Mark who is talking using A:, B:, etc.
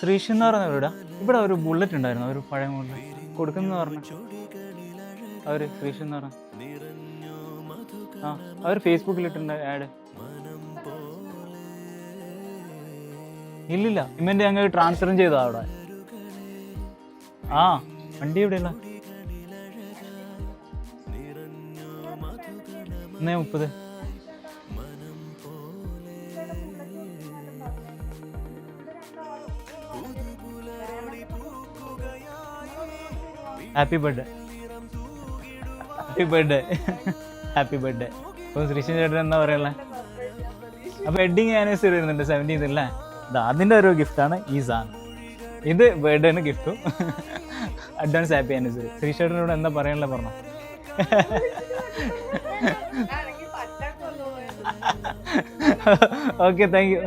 A: ശ്രീഷ് എന്ന് പറഞ്ഞ വീടാ ഇവിടെ ഒരു ബുള്ളറ്റ് ഉണ്ടായിരുന്നു. ഒരു പഴയ ബുള്ളറ്റ് കൊടുക്കുന്ന പറഞ്ഞു. അവർ ശ്രീഷ് എന്ന് പറഞ്ഞ. ആ അവർ ഫേസ്ബുക്കിലിട്ടുണ്ട് ആഡ് ഇല്ലില്ല ഇമ്മന്റെ അങ്ങ് ട്രാൻസ്ഫറും ചെയ്തതാ അവിടെ. ആ വണ്ടി എവിടെയുള്ള മുപ്പത്. Happy birthday happy birthday happy birthday അപ്പോൾ ശ്രീശൻ ചേട്ടൻ എന്താ പറയുള്ളത് അപ്പോൾ വെഡിങ് ആനിവേഴ്സറി വരുന്നുണ്ട് സെവന്റീൻത് അല്ലേ? ഇത് അതിന്റെ ഒരു ഗിഫ്റ്റാണ് ഈ സാൻ ഇത് ബർത്ത്ഡേന് ഗിഫ്റ്റും അഡ്വാൻസ് ഹാപ്പി ആനിവേഴ്സറി ശ്രീശേട്ടനോട് എന്താ പറയാനുള്ള പറഞ്ഞു? Okay thank you.